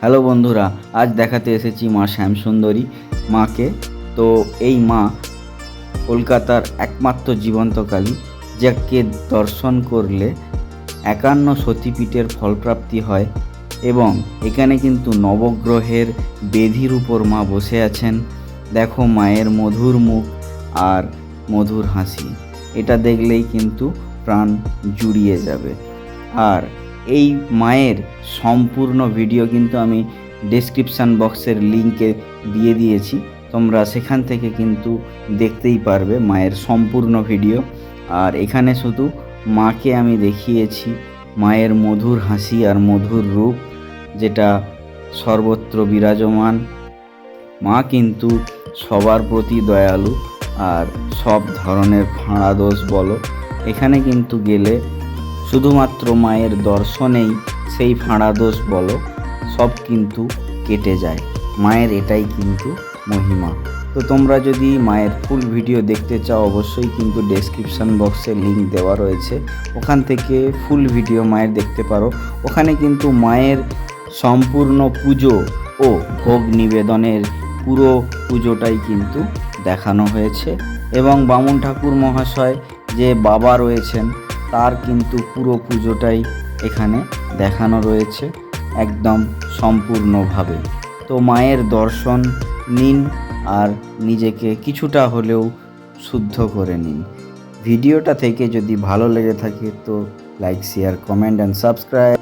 Hello বন্ধুরা, আজ দেখাতে এসেছি মা শ্যামসুন্দরী মাকে। তো এই মা কলকাতার একমাত্র জীবন্তকালী, যাকে দর্শন করলে একান্ন সতীপীঠের ফলপ্রাপ্তি হয় এবং এখানে কিন্তু নবগ্রহের বেধির উপর মা বসে আছেন। দেখো মায়ের মধুর মুখ আর মধুর হাসি। এটা দেখলেই কিন্তু প্রাণ জুড়িয়ে যাবে। আর এই মায়ের সম্পূর্ণ ভিডিও কিন্তু আমি ডেসক্রিপশান বক্সের লিঙ্কে দিয়ে দিয়েছি। তোমরা সেখান থেকে কিন্তু দেখতেই পারবে মায়ের সম্পূর্ণ ভিডিও আর এখানে শুধু মাকে আমি দেখিয়েছি মায়ের মধুর হাসি আর মধুর রূপ, যেটা সর্বত্র বিরাজমান। মা কিন্তু সবার প্রতি দয়ালু, আর সব ধরনের ফাঁড়া দোষ বলো। এখানে কিন্তু গেলে শুধুমাত্র মায়ের দর্শনেই সেই ফাঁড়া দোষ বলো, সব কিন্তু কেটে যায়। মায়ের এটাই কিন্তু মহিমা। তো তোমরা যদি মায়ের ফুল ভিডিও দেখতে চাও, অবশ্যই কিন্তু ডেসক্রিপশান বক্সে লিঙ্ক দেওয়া রয়েছে। ওখান থেকে ফুল ভিডিও মায়ের দেখতে পারো। ওখানে কিন্তু মায়ের সম্পূর্ণ পুজো ও ভোগ নিবেদনের পুরো পুজোটাই কিন্তু দেখানো হয়েছে। এবং বামুন ঠাকুর মহাশয় যে বাবা রয়েছেন তার কিন্তু পুরো পুজোটাই এখানে দেখানো রয়েছে একদম সম্পূর্ণভাবে। তো মায়ের দর্শন নিন আর নিজেকে কিছুটা হলেও শুদ্ধ করে নিন। ভিডিওটা থেকে যদি ভালো লেগে থাকে তো like share comment and subscribe